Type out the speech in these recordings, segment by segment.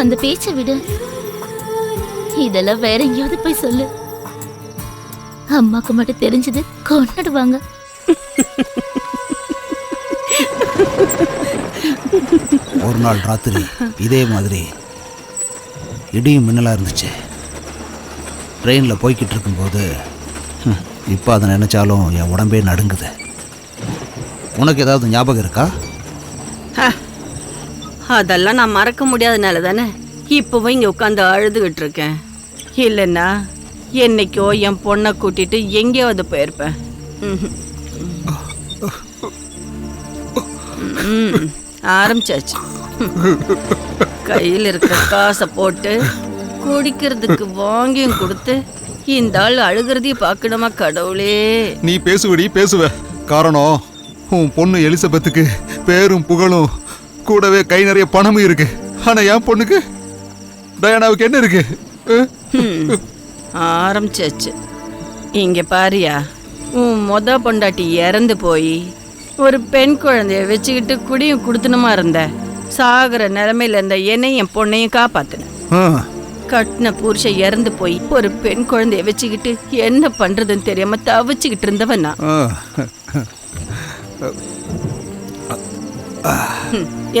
அந்த பேச்சை விடு. இதெல்லாம் வேற எங்கேயாவது போய் சொல்லு. அம்மாக்கு மட்டும் தெரிஞ்சது கொண்டாடுவாங்க. ஒரு நாள் ராத்திரி இதே மாதிரி இடியும் மின்னலாக இருந்துச்சு. ட்ரெயினில் போய்கிட்டு இருக்கும்போது இப்போ அதை நினச்சாலும் என் உடம்பே நடுங்குது. உனக்கு ஏதாவது ஞாபகம் இருக்கா? அதெல்லாம் நான் மறக்க முடியாதனால தானே இப்போவும் இங்கே உட்காந்து அழுதுகிட்டு இருக்கேன். இல்லைன்னா என்னைக்கோ என் பொண்ணை கூட்டிட்டு எங்கேயாவது போயிருப்பேன். ம், ஆரம்பிச்சாச்சு. கையில் இருக்கிற காசை போட்டு குடிக்கிறதுக்கு வாங்கியும் கொடுத்து இந்த ஆள் அழுகிறதையும் பார்க்கணுமா கடவுளே. நீ பேசுவடி பேசுவ. காரணம் உன் பொண்ணு எலிசபெத்துக்கு பேரும் புகழும். கூடவே கை நிறைய பணமும் இருக்கு. ஆனா என் பொண்ணுக்கு? டயானாவுக்கு என்ன இருக்கு? ஆரம்பிச்சாச்சு. இங்க பாரியா உன் மொத பொண்டாட்டி இறந்து போய் ஒரு பெண் குழந்தைய வச்சுக்கிட்டு குடியும் குடுத்தணுமா இருந்த சாகுற நிலைமையில இருந்த என்னையும் என் பொண்ணையும் காப்பாத்தின. கட்டின புருஷன் இறந்து போய் ஒரு பெண் குழந்தைய வச்சுக்கிட்டு என்ன பண்றதுன்னு தெரியாம தவிச்சுக்கிட்டு இருந்தவன் நான்.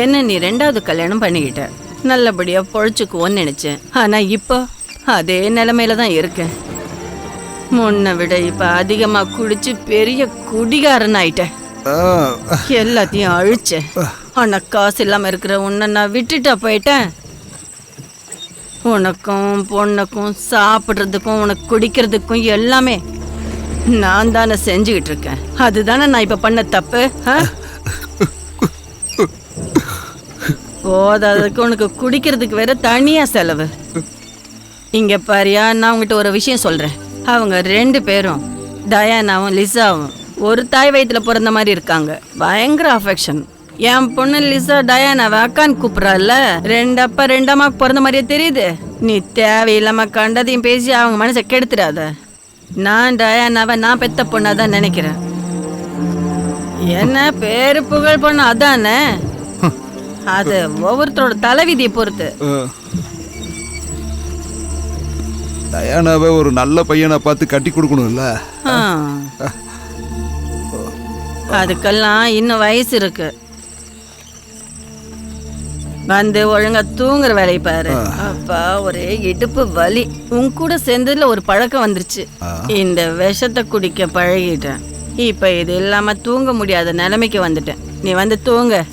என்ன நீ ரெண்டாவது கல்யாணம் பண்ணிக்கிட்ட? நல்லபடியா பொழைச்சுக்குவோன்னு நினைச்சேன். ஆனா இப்போ அதே நிலைமையில தான் இருக்கேன் முன்ன விட இப்ப அதிகமா குடிச்சு பெரிய குடிகாரன் ஆயிட்டேன். எல்லாத்தையும் அழிச்சேன். ஆனா காசு இல்லாம இருக்கிற உன்னை நான் விட்டுட்டா போயிட்டேன். உனக்கும் பொண்ணுக்கும் சாப்பிட்றதுக்கும் உனக்கு குடிக்கிறதுக்கும் எல்லாமே நான் தானே செஞ்சுக்கிட்டு இருக்கேன் அதுதானே நான் இப்ப பண்ண தப்பு போதாததுக்கு உனக்கு குடிக்கிறதுக்கு வேற தனியா செலவு. இங்க பாரியா நான் உங்ககிட்ட ஒரு விஷயம் சொல்றேன். அவங்க ரெண்டு பேரும் டயானாவும் லிசாவும் ஒரு தாய் வயிற்றுல பிறந்த மாதிரி இருக்காங்க. பயங்கர அஃபெக்ஷன் என் பொண்ணு லிசா டயானாவை அக்கான்னு கூப்பிடுறாள்ல? ரெண்டு அப்பா ரெண்டு அம்மாவுக்கு பிறந்த மாதிரியே தெரியுது. நீ தேவையில்லாம கண்டதையும் பேசி அவங்க மனசை கெடுத்துடாத நான் டயானாவை நான் பெத்த பொண்ணாதான் நினைக்கிறேன். என்ன பேரு புகழ் பொண்ணு அதானே? அது ஒவ்வொருத்தரோட தலைவிதியை பொறுத்து. டயானாவை ஒரு நல்ல பையனை பார்த்து கட்டி கொடுக்கணும்ல. அதுக்கெல்லாம் இன்னும் வயசு இருக்கு. வந்து ஒழுங்கா தூங்குற வேலையை பாரு. அப்பா ஒரே இடுப்பு வலி. உன் கூட சேர்ந்ததுல ஒரு பழக்கம் வந்துருச்சு. இந்த விஷத்தை குடிக்க பழகிட்டேன். இப்ப இது இல்லாம தூங்க முடியாத நிலைமைக்கு வந்துட்டேன். நீ வந்து தூங்க.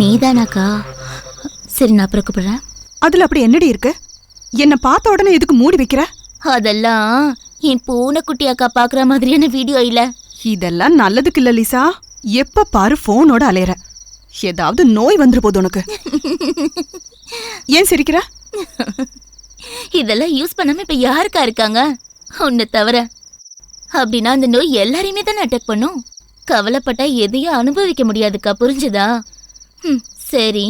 நீதானாக்கா? சரி நான் அப்புறம் கூப்பிடுறேன். அதுல அப்படி என்னடி இருக்கு? என்ன பார்த்த உடனே எதுக்கு மூடி வைக்கிற? அதெல்லாம் என் பூனைக்குட்டி அக்கா பாக்குற மாதிரியான வீடியோ இல்ல. இதெல்லாம் நல்லதுக்கு இல்ல லிசா. எப்ப பாரு போனோட அலையற. ஏதாவது நோய் வந்துரு போது உனக்கு. ஏன் சிரிக்கிற? இதெல்லாம் யூஸ் பண்ணாம இப்ப யாருக்கா இருக்காங்க? உன்னை தவிர. அப்படின்னா அந்த நோய் எல்லாரையுமே தானே அட்டாக் பண்ணும். கவலைப்பட்டா எதையும் அனுபவிக்க முடியாதுக்கா புரிஞ்சுதா? சரி.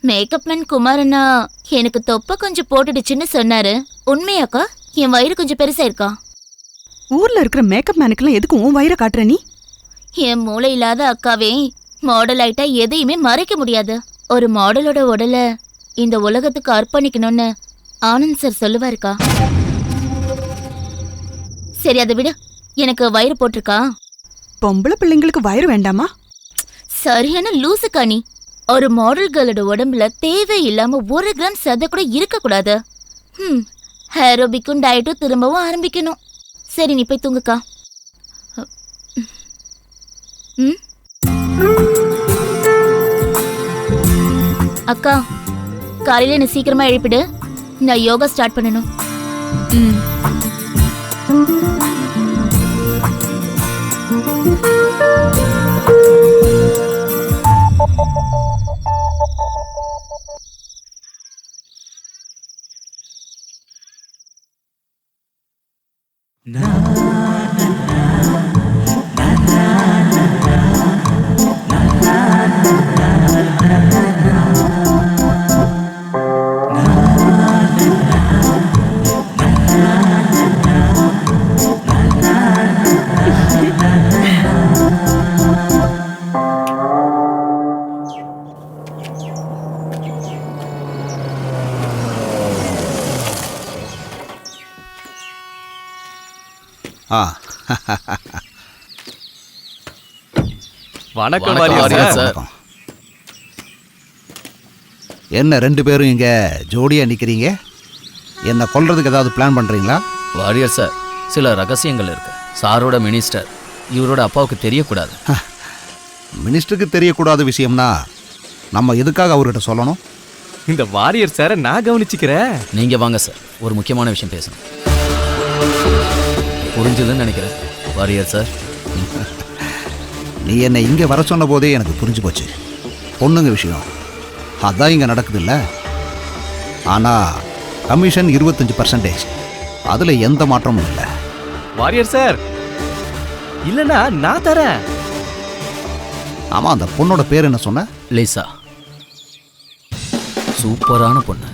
மேக்கப் மேன் குமாரண்ணா எனக்கு தொப்பை கொஞ்சம் போட்டுடுச்சுன்னு சொன்னாரு. உண்மையாக்கா? என் வயிறு கொஞ்சம் பெருசா இருக்கா ஊர்ல இருக்கிற மேக்கப் மேனுக்கெல்லாம் எதுக்கு உன் வயிறை காட்டுற நீ? என் மூளை இல்லாத அக்காவே மாடல் ஆயிட்டா எதையுமே மறைக்க முடியாது. ஒரு மாடலோட உடலை இந்த உலகத்துக்கு அர்ப்பணிக்கணும்னு ஆனந்த் சார் சொல்லுவாருக்கா. சரி அதை விடு. எனக்கு வயிறு போட்டிருக்கா. பொம்பளை பிள்ளைங்களுக்கு வயிறு வேண்டாமா? சரியான லூசுக்கா நீ. ஒரு மாடல்களோட உடம்புல தேவையில்லாம ஒரு கிராம் சதை கூட இருக்கக்கூடாது. ம் ஹேரோபிக்கும் டயட்டும் திரும்பவும் ஆரம்பிக்கணும். சரி நீ போய் தூங்குக்கா. ம்? அக்கா காலையில் என்னை சீக்கிரமா எழுப்பிடு. நான் யோகா ஸ்டார்ட் பண்ணணும். ம். 那 ஆ. வணக்கம் வாரியார் சார். சார். வணக்கம். என்ன ரெண்டு பேரும் இங்கே ஜோடியாக நிற்கிறீங்க என்னை கொல்றதுக்கு ஏதாவது பிளான் பண்ணுறீங்களா வாரியர் சார். சில ரகசியங்கள் இருக்கு. சாரோட மினிஸ்டர். இவரோட அப்பாவுக்கு தெரியக்கூடாது. மினிஸ்டருக்கு தெரியக்கூடாத விஷயம்னா நம்ம எதுக்காக அவர்கிட்ட சொல்லணும்? இந்த வாரியர் சாரை நான் கவனிச்சுக்கிறேன். நீங்க வாங்க சார். ஒரு முக்கியமான விஷயம் பேசணும். புரிஞ்சுதுன்னு நினைக்கிறேன். வாரியர் சார் நீ என்னை இங்கே வர சொன்ன போதே எனக்கு புரிஞ்சு போச்சு. பொண்ணுங்க விஷயம். அதான் இங்கே நடக்குதுல்ல. ஆனால் கமிஷன் இருபத்தஞ்சி பர்சன்டேஜ் அதில் எந்த மாற்றமும் இல்லை. வாரியர் சார் இல்லனா நான் தரேன். ஆமாம் அந்த பொண்ணோட பேர் என்ன சொன்ன? லிசா. சூப்பரான பொண்ணு.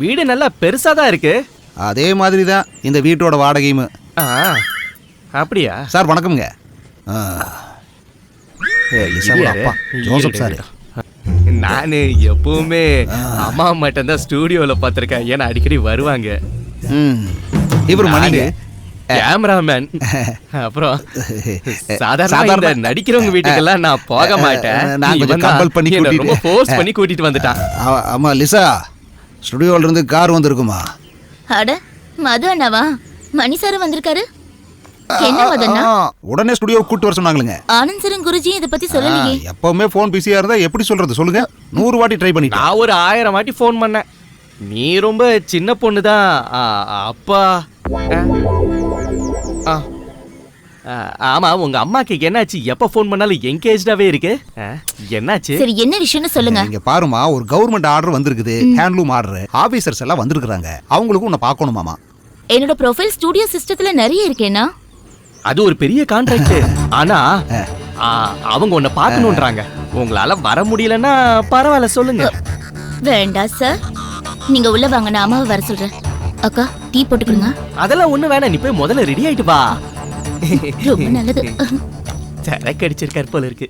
வீடு நல்லா பெருசா தான் இருக்கு. அதே மாதிரி தான் இந்த வீட்டோட வாடகையும். அப்படியா? சார் வணக்கம்ங்க. Joseph sir. நானு எப்பவுமே அம்மா மட்டும் தான் ஸ்டூடியோல பார்த்திருக்கேன். ஏன்னா அடிக்கடி வருவாங்க. இவர் மணிங்க. கேமராமேன் அப்புறம் சாதாரண சாதாரண- இந்த நடிக்கிறவங்க வீட்டுக்கெல்லாம் நான் போக மாட்டேன். நான் கொஞ்சம் compel பண்ணி ரொம்ப ஃபோர்ஸ் பண்ணி கூட்டிட்டு வந்துட்டான். ஆமா லிசா ஸ்டுடியோல இருந்து கார் வந்திருக்குமா? அட மது அண்ணாவா? மணி சார் வந்திருக்காரு. என்ன உடனே ஸ்டுடியோ கூட்டு வர சொன்னாங்களுங்க. ஆனந்த் சரன் குருஜி இத பத்தி சொல்லலையே. எப்பவுமே ஃபோன் பிஸியா இருந்தா எப்படி சொல்றது? சொல்லுங்க. நூறு வாட்டி ட்ரை பண்ணிட்டேன். நான் ஒரு ஆயிரம் வாட்டி ஃபோன் பண்ணேன். நீ ரொம்ப சின்ன பொண்ணு தான் அப்பா. ஆமா உங்க அம்மாக்கு என்னாச்சு? எப்ப ஃபோன் பண்ணாலும் என்கேஜ்டாவே இருக்கு? ஆ, என்னாச்சு? சரி என்ன விஷயம்னு சொல்லுங்க. இங்க பாருமா ஒரு கவர்மெண்ட் ஆர்டர் வந்திருக்குது. ஹேண்ட்லூம் ஆர்டர் ஆபீசர்ஸ் எல்லாம் வந்திருக்காங்க அவங்களுக்கும் உன்னை பார்க்கணுமாமா என்னோட ப்ரொஃபைல் ஸ்டூடியோ சிஸ்டத்துல நிறைய இருக்கேனா அது ஒரு பெரிய கான்ட்ராக்ட் ஆனா அவங்க உன்னை பார்க்கணுன்றாங்க. உங்களால வர முடியலன்னா பரவாயில்ல சொல்லுங்க. வேண்டாம் சார் நீங்க உள்ள வாங்க நான் அம்மாவை வர சொல்றேன். அக்கா டீ போட்டுக்கோங்க அதெல்லாம் ஒண்ணு வேணாம் நீ போய் முதல்ல ரெடி ஆயிட்டு வா. ரொம்ப நல்லது. சரக்கு அடிச்சிருக்காரு போல இருக்கு.